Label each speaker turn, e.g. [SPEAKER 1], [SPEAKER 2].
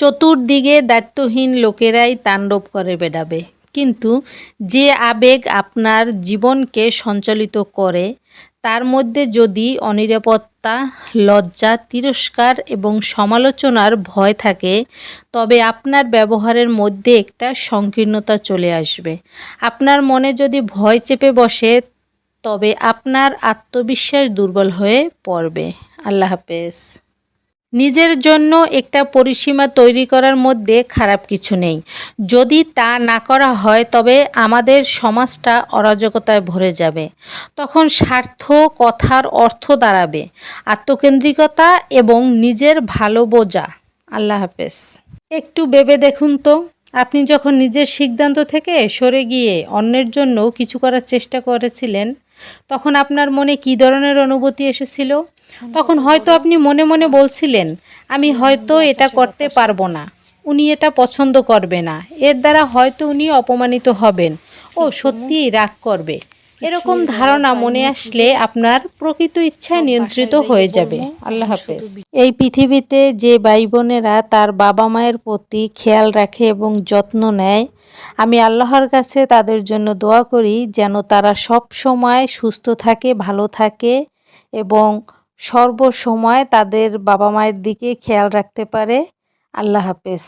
[SPEAKER 1] চতুর্দিকে দায়িত্বহীন লোকেরাই তাণ্ডব করে বেড়াবে। কিন্তু যে আবেগ আপনার জীবনকে সঞ্চালিত করে, তার মধ্যে যদি অনিরাপত্তা, লজ্জা, তিরস্কার এবং সমালোচনার ভয় থাকে, তবে আপনার ব্যবহারের মধ্যে একটা সংকীর্ণতা চলে আসবে। আপনার মনে যদি ভয় চেপে বসে, তবে আপনার আত্মবিশ্বাস দুর্বল হয়ে পড়বে। আল্লাহ হাফেজ। নিজের জন্য একটা পরিসীমা তৈরি করার মধ্যে খারাপ কিছু নেই। যদি তা না করা হয়, তবে আমাদের সমাজটা অরাজকতায় ভরে যাবে। তখন স্বার্থ, কথার অর্থ দাঁড়াবে। আত্মকেন্দ্রিকতা এবং নিজের ভালো বোঝা। আল্লাহ হাফেজ। একটু ভেবে দেখুন তো, আপনি যখন নিজের সিদ্ধান্ত থেকে সরে গিয়ে অন্যের জন্য কিছু করার চেষ্টা করেছিলেন, তখন আপনার মনে কী ধরনের অনুভূতি এসেছিল? তখন হয়তো আপনি মনে মনে বলছিলেন আমি হয়তো এটা করতে পারব না। উনি এটা পছন্দ করবে না। এর দ্বারা হয়তো উনি অপমানিত হবেন। ও সত্যিই রাগ করবে। এরকম ধারণা মনে আসলে আপনার প্রকৃত ইচ্ছা নিয়ন্ত্রিত হয়ে যাবে। আল্লাহ হাফেজ। এই পৃথিবীতে যে ভাই বোনেরা তার বাবা মায়ের প্রতি খেয়াল রাখে এবং যত্ন নেয় আমি আল্লাহর কাছে তাদের জন্য দোয়া করি যেন তারা সব সময় সুস্থ থাকে ভালো থাকে এবং সর্বসময় তাদের বাবা মায়ের দিকে খেয়াল রাখতে পারে। আল্লাহ হাফেজ।